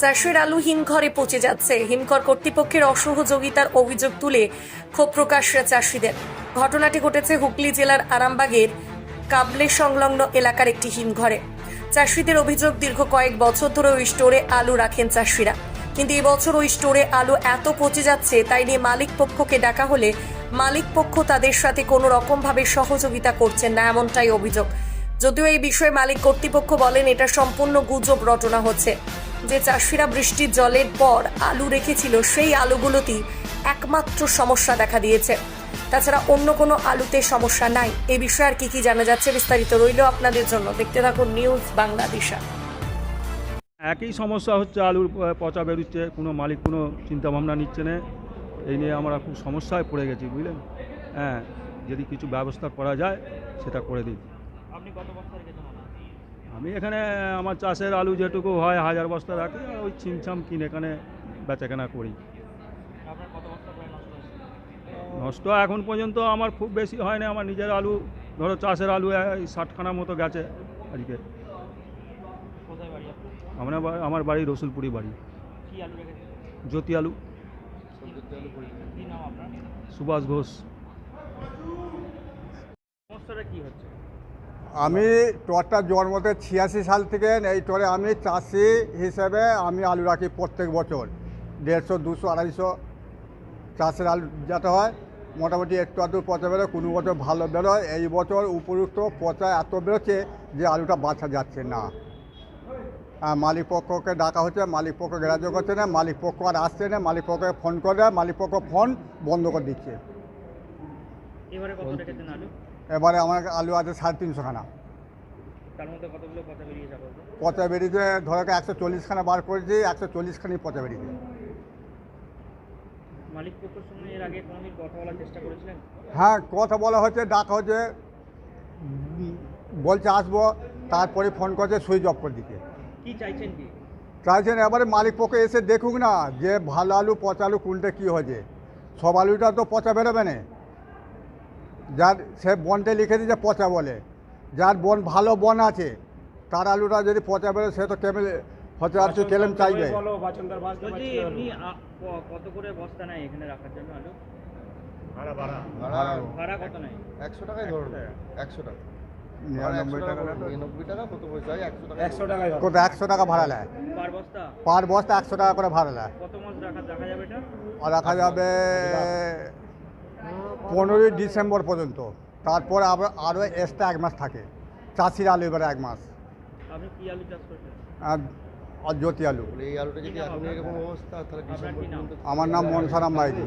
চাষের আলু হিমঘরে পচে যাচ্ছে। হিমঘর কর্তৃপক্ষের অসহযোগিতার অভিযোগ তুলে ক্ষোভ প্রকাশ চাষিদের। ঘটনাটি ঘটেছে হুগলি জেলার আরামবাগের কাবলে সংলগ্ন এলাকার একটি হিমঘরে। চাষিদের অভিযোগ, দীর্ঘ কয়েক বছর ধরে ওই স্টোরে আলু রাখেন চাষিরা। কিন্তু এবছর ওই স্টোরে আলু এত পচে যাচ্ছে, তাই নিয়ে মালিক পক্ষকে ডাকা হলে মালিক পক্ষ তাদের সাথে কোনো রকমভাবে সহযোগিতা করছেন না, এমনটাই অভিযোগ। যদিও এই বিষয়ে মালিক কর্তৃপক্ষ বলেন, এটা সম্পূর্ণ গুজব রটনা হচ্ছে। যে চাষিরা বৃষ্টির জলের পর আলু রেখেছিল সেই আলুগুলোতেই একমাত্র সমস্যা দেখা দিয়েছে। তাছাড়া অন্য কোনো আলুতে সমস্যা নাই। এ বিষয়ে আর কি কি জানা যাচ্ছে বিস্তারিত রইল আপনাদের জন্য। দেখতে থাকুন নিউজ বাংলাদেশা। একই সমস্যা হচ্ছে আলুর পচা বেরোচ্ছে কোনো মালিক কোনো চিন্তা ভাবনা নিচ্ছে না। এই নিয়ে আমরা খুব সমস্যায় পড়ে গেছি বুঝলেন? হ্যাঁ যদি কিছু ব্যবস্থা করা যায় সেটা করে দিন আপনি কত বস্তা রেখেছেন ওনার? আমি এখানে, আমার চাষের আলু যেটুকু হয়, হাজার বস্তা রাখি ওই চিমচাম কিনে এখানে বেচাকেনা করি। নষ্ট এখন পর্যন্ত আমার খুব বেশি হয় না আমার নিজের আলু, ধরো চাষের আলু এই ষাটখানার মতো গেছে আজকে। আমরা আমার বাড়ি রসুলপুরি বাড়ি। জ্যোতি আলু। সুভাষ ঘোষ। সমস্যাটা কি হচ্ছে আমি টরটা জন্মতে ছিয়াশি সাল থেকে এই টরে আমি চাষি হিসেবে আমি আলু রাখি প্রত্যেক বছর। দেড়শো, দুশো, আড়াইশো চাষের আলু যেতে হয়, মোটামুটি একটু আধটু পচা বেরোয়, কোনো বছর ভালো বেরোয়। এই বছর উপযুক্ত পচা এত বেরোচ্ছে যে আলুটা বাছা যাচ্ছে না। মালিক পক্ষকে ডাকা হচ্ছে, মালিক পক্ষ গ্রাহ্য করছে না, মালিক পক্ষ আর আসছে না, মালিক পক্ষকে ফোন করে, মালিক পক্ষ ফোন বন্ধ করে দিচ্ছে। এবারে কত রেখেছেন আলু? এবারে আমার আলু আছে সাড়ে মধ্যে কতগুলো পচা বেরিয়েছে ধরো একশো চল্লিশখানা বার করেছি একশো চল্লিশখানি পচা বেরিয়েছে। হ্যাঁ কথা বলা হচ্ছে ডাকা হচ্ছে বলছে আসব তারপরে ফোন করছে সুইচ অফ করে দিতে কি চাইছেন চাইছেন এবারে মালিক পক্ষে এসে দেখুক না যে ভালো আলু পচা আলু কোনটা কী হয়েছে। সব আলুটা তো পচা বেরোবে না। যার সে বনটা লিখে দিয়েছে পচা বলে। যার বন ভালো বন আছে তার আলুটা যদি পচা বেরোয় সে তো কেমন হচ্ছে আর কেলেম চাইবে। বলছি এমনি আ- ক- কত করে বস্তা নেয় এখানে রাখার জন্য আলু? ভাড়া কত নেয়? একশো ধরুন একশো টাকা। নিরানব্বই টাকা নিরানব্বই টাকা কত পয়সা একশো টাকা ভাড়া নেয়। পার বস্তা? একশো টাকা করে ভাড়া নেয়। কত মাস রাখা রাখা যাবে আর রাখা যাবে পনেরোই ডিসেম্বর পর্যন্ত। তারপর আবার আরও এক্সট্রা এক মাস থাকে। চাষির আলু এবারে এক মাস। আপনি কি আলু চাষ করছেন? আর আর জ্যোতি আলু। আমার নাম মনসারাম যদি